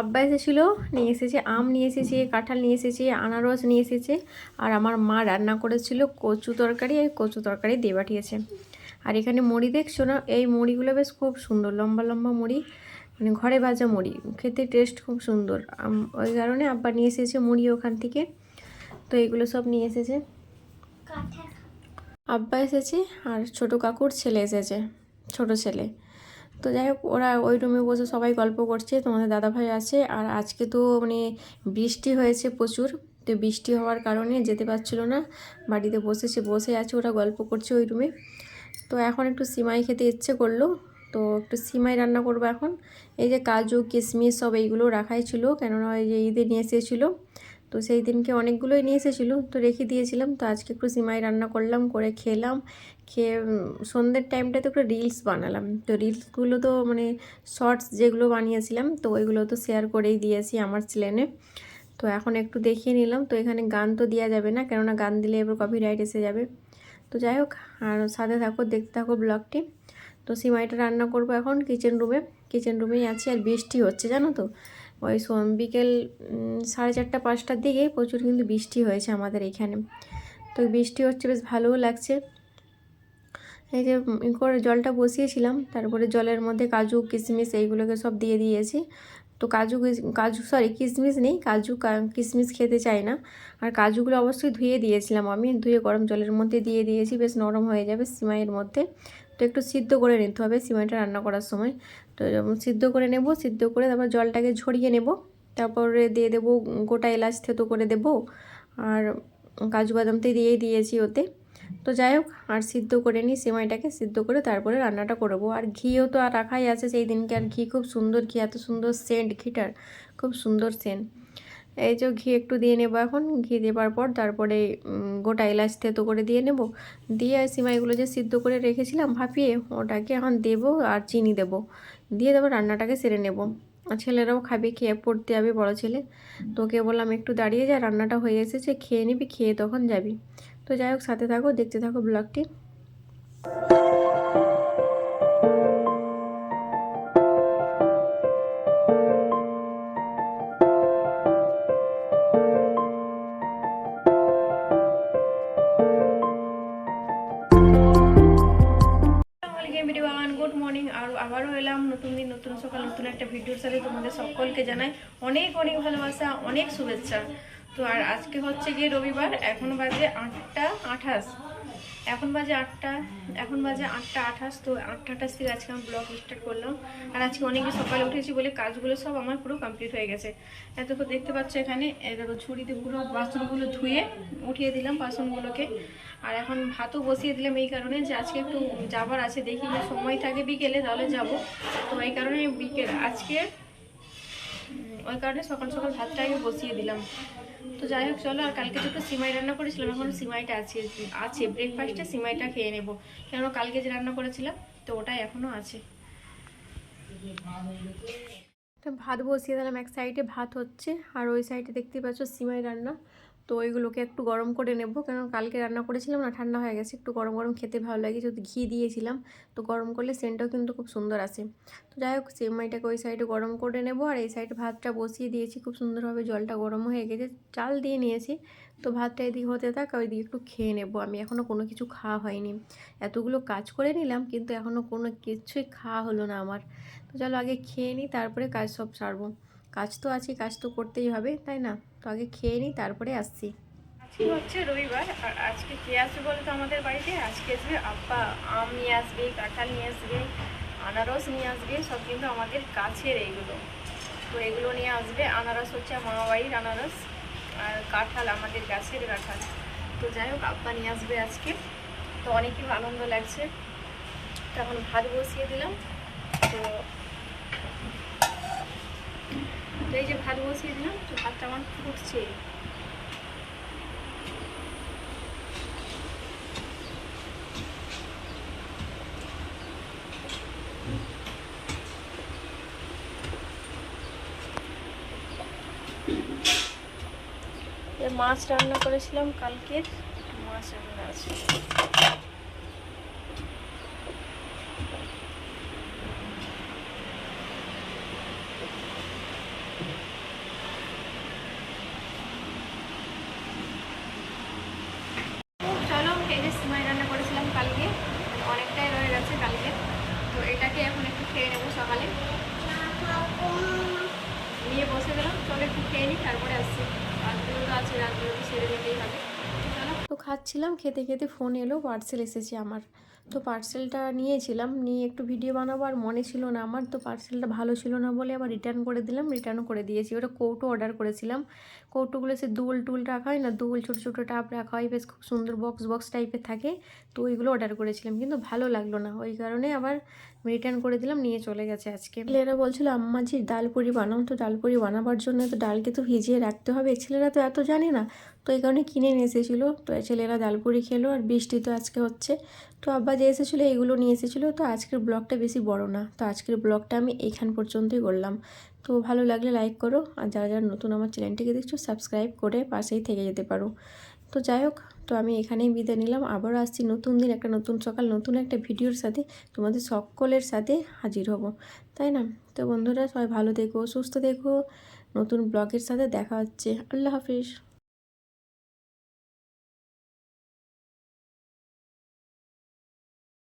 আব্বা এসেছিল নিয়ে এসেছে আম নিয়ে এসেছে কাঁঠাল নিয়ে এসেছে আনারস নিয়ে এসেছে। আর আমার মা রান্না করেছিল কচু তরকারি আর কচু তরকারি দিয়ে পাঠিয়েছে। আর এখানে মুড়ি দেখছ না? এই মুড়িগুলো বেশ খুব সুন্দর লম্বা লম্বা মুড়ি মানে ঘরে ভাজা মুড়ি। খেতে টেস্ট খুব সুন্দর। ওই কারণে আব্বা নিয়ে এসেছে মুড়ি ওখান থেকে। তো এগুলো সব নিয়ে এসেছে। আব্বা এসেছে আর ছোট কাকুর ছেলে এসেছে ছোট ছেলে। তো যাই হোক, ওরা ওই রুমে বসে সবাই গল্প করছে, তোমাদের দাদাভাই আছে। আর আজকে তো মানে বৃষ্টি হয়েছে প্রচুর, তো বৃষ্টি হওয়ার কারণে যেতে পারছিল না। বাড়িতে বসেছে, বসে আছে, ওরা গল্প করছে ওই রুমে তো এখন একটু সিমাই খেতে ইচ্ছে করল, তো একটু সিমাই রান্না করব এখন। এই যে কাজু, কিশমিশ সব এইগুলো রাখাই ছিল, কেননা ওই যে ঈদে নিয়ে এসেছিল। তো সেই দিনকে অনেকগুলোই নিয়ে এসেছিল। তো রেখে দিয়েছিলাম। তো আজকে একটু সিমাই রান্না করলাম, করে খেলাম। খেয়ে সন্ধ্যের টাইমটাতে একটু রিলস বানালাম। তো রিলসগুলো তো মানে শর্টস যেগুলো বানিয়েছিলাম, তো ওইগুলো তো শেয়ার করেই দিয়েছি আমার চ্যানেলে তো এখন একটু দেখিয়ে নিলাম। তো এখানে গান তো দেওয়া যাবে না, কেননা গান দিলে এবার কপিরাইট এসে যাবে। তো যাই হোক, আর সাথে থাকো, দেখতে থাকো ব্লগটি। তো সিমাইটা রান্না করব এখন কিচেন রুমে কিচেন রুমেই আছি আর বৃষ্টি হচ্ছে, জানো তো? ওই বিকেল সাড়ে চারটা, পাঁচটার দিকে প্রচুর কিন্তু বৃষ্টি হয়েছে আমাদের এখানে। তো বৃষ্টি হচ্ছে, বেশ ভালোও লাগছে। এই যে করে জলটা বসিয়েছিলাম, তারপরে জলের মধ্যে কাজু, কিশমিশ এইগুলোকে সব দিয়ে দিয়েছি। তো কাজু কাজু সরি কিশমিশ নেই, কাজু কিশমিশ খেতে চাই না। আর কাজুগুলো অবশ্যই ধুয়ে দিয়েছিলাম আমি, ধুয়ে গরম জলের মধ্যে দিয়ে দিয়েছি, বেশ নরম হয়ে যাবে সিমাইয়ের মধ্যে। তো একটু সিদ্ধ করে নিতে হবে সিমাইটা রান্না করার সময়। তো যেমন সিদ্ধ করে নেব, সিদ্ধ করে তারপর জলটাকে ঝরিয়ে নেব। তারপরে দিয়ে দেবো গোটা এলাচ থেতো করে দেব আর কাজু বাদামতে দিয়েই দিয়েছি ওতে। তো যাই হোক, আর সিদ্ধ করে নিই সিমাইটাকে, সিদ্ধ করে তারপরে রান্নাটা করব আর ঘিও তো আর রাখাই আছে সেই দিনকে আর ঘি খুব সুন্দর ঘি, এত সুন্দর সেন্ট ঘিটার, খুব সুন্দর সেন্ট এই যে ঘি একটু দিয়ে নেব এখন, ঘি দেবার পর তারপরে গোটা এলাচ থেতো করে দিয়ে নেব। দিয়ে সিমাইগুলো যে সিদ্ধ করে রেখেছিলাম ভাপিয়ে, ওটাকে এখন দেবো আর চিনি দেবো। দিয়ে তারপর রান্নাটাকে সেরে নেব। আর ছেলেরাও খাবে, খেয়ে পড়তে যাবে, বড় ছেলে। তোকে বললাম, একটু দাঁড়িয়ে যা, রান্নাটা হয়ে এসেছে, খেয়ে নিবি, খেয়ে তখন যাবি। তো যাই হোক, সাথে থাকো, দেখতে থাকো ব্লগটি। গুড মর্নিং, আর আবারও এলাম নতুন দিন, নতুন সকাল, নতুন একটা ভিডিওর সাথে তোমাদের সকলকে জানাই অনেক অনেক ভালোবাসা, অনেক শুভেচ্ছা। তো আর আজকে হচ্ছে গিয়ে রবিবার, এখন বাজে আটটা আঠাশ। এখন বাজে আটটা, এখন বাজে আটটা আঠাশ, তো আটটা আঠাশ থেকে আজকে আমি ব্লগ স্টার্ট করলাম। আর আজকে অনেকে সকালে উঠেছি বলে কাজগুলো সব আমার পুরো কমপ্লিট হয়ে গেছে। এত তো দেখতে পাচ্ছ এখানে দেখো ঝুড়িতে পুরো বাসনগুলো ধুয়ে উঠিয়ে দিলাম বাসনগুলোকে। আর এখন ভাতও বসিয়ে দিলাম এই কারণে যে আজকে একটু যাবার আছে, দেখি যে সময় থাকে বিকেলে, তাহলে যাব। তো এই কারণে বিকেল, আজকে ওই কারণে সকাল সকাল ভাতটা আগে বসিয়ে দিলাম। তো যাই হোক, চলো, আর কালকে যত সিমাই রান্না করেছিলাম, এখন সিমাইটা আছে আছে ব্রেকফাস্টে সিমাইটা খেয়ে নেব। কেন কালকে যে রান্না করেছিলাম, তো ওটাই এখনও আছে। ভাত বসিয়ে দিলাম, এক সাইডে ভাত হচ্ছে, আর ওই সাইডে দেখতেই পাচ্ছ সিমাই রান্না। তো ওইগুলোকে একটু গরম করে নেব। কেন কালকে রান্না করেছিলাম না, ঠান্ডা হয়ে গেছে, একটু গরম গরম খেতে ভালো লাগে। যদি ঘি দিয়েছিলাম, তো গরম করলে সেন্টটাও কিন্তু খুব সুন্দর আসে। তো যাই হোক সিমাইটাকে ওই সাইডে গরম করে নেব। আর এই সাইডে ভাতটা বসিয়ে দিয়েছি, খুব সুন্দরভাবে জলটা গরম হয়ে গেছে। চাল দিয়ে নিয়েছি, তো ভাতটা এদিকে হতে থাক ওইদিকে একটু খেয়ে নেব। আমি এখনও কোনো কিছু খাওয়া হয়নি। এতগুলো কাজ করে নিলাম, কিন্তু এখনও কোনো কিছুই খাওয়া হলো না আমার। তো চলো আগে খেয়ে নিই, তারপরে কাজ সব সারবো। কাজ তো আছে, কাজ তো করতেই হবে, তাই না? তো আগে খেয়ে নিই তারপরে আসছি। হচ্ছে রবিবার, আর আজকে কে আসবে বলো তো আমাদের বাড়িতে? আজকে আসবে আব্বা, আম নিয়ে আসবে, কাঁঠাল নিয়ে আসবে, আনারস নিয়ে আসবে, সব কিন্তু আমাদের কাছের এইগুলো তো এগুলো নিয়ে আসবে, আনারস হচ্ছে মামা বাড়ির আনারস, আর কাঁঠাল আমাদের গাছের কাঁঠাল। তো যাই হোক, আব্বা নিয়ে আসবে আজকে। তো অনেকই আনন্দ লাগছে। তো এখন ভাত বসিয়ে দিলাম। তো এই যে ভাত বসিয়ে দিলাম, তো ভাতটা আমার ফুটছে। মাছ রান্না করেছিলাম কালকে, মাছ রান্না আছে চলো এই যে সিমাই রান্না করেছিলাম কালকে মানে অনেকটাই রয়ে গেছে কালকে তো এটাকে এখন একটু খেয়ে নেব সকালে। নিয়ে বসে গেলাম, চলে একটু খেয়ে নিই, তারপরে আসছি। রাতগুলো তো আছে রাতগুলো তো সেরে নিতেই হবে। তো খাচ্ছিলাম, খেতে খেতে ফোন এলো পার্সেল এসেছে আমার। তো পার্সেলটা নিয়েছিলাম, নিয়ে একটু ভিডিও বানাবো আর মনে ছিল না আমার, তো পার্সেলটা ভালো ছিল না বলে আবার রিটার্ন করে দিলাম রিটার্নও করে দিয়েছি। ওটা কৌটো অর্ডার করেছিলাম। কৌটোগুলো সে দুল টুল রাখা হয় না, দুল ছোটো ছোটো টাপ রাখা হয়, বেশ খুব সুন্দর বক্স বক্স টাইপের থাকে, তো ওইগুলো অর্ডার করেছিলাম, কিন্তু ভালো লাগল না। ওই কারণে আবার রিটার্ন করে দিলাম, নিয়ে চলে গেছে আজকে। ছেলেরা বলছিল, আম্মা জি, ডাল পুরি বানাও। তো ডাল পুরি বানাবার জন্য তো ডালকে তো ভিজিয়ে রাখতে হবে। ছেলেরা তো এত জানে না, তো এই কারণে কিনে নিয়ে এসেছিল। তো ছেলেরা ডাল পুরি খেলো আর বৃষ্টি তো আজকে হচ্ছে। তো আব্বা যে এসেছিল, এগুলো নিয়ে এসেছিল, তো আজকের ব্লগটা বেশি বড় না। তো আজকের ব্লগটা আমি এইখান পর্যন্তই করলাম। তো ভালো লাগলে লাইক করো, আর যারা যারা নতুন আমার চ্যানেলটিকে দেখছ, সাবস্ক্রাইব করে পাশেই থেকে যেতে পারো। তো যাই হোক, তো আমি এখানেই বিদায় নিলাম। আবারও আসছি নতুন দিন, একটা নতুন সকাল, নতুন একটা ভিডিওর সাথে, তোমাদের সকলের সাথে হাজির হব। তাই না? তো বন্ধুরা, সবাই ভালো দেখো সুস্থ দেখো নতুন ব্লগের সাথে দেখা হচ্ছে। আল্লাহ হাফিজ।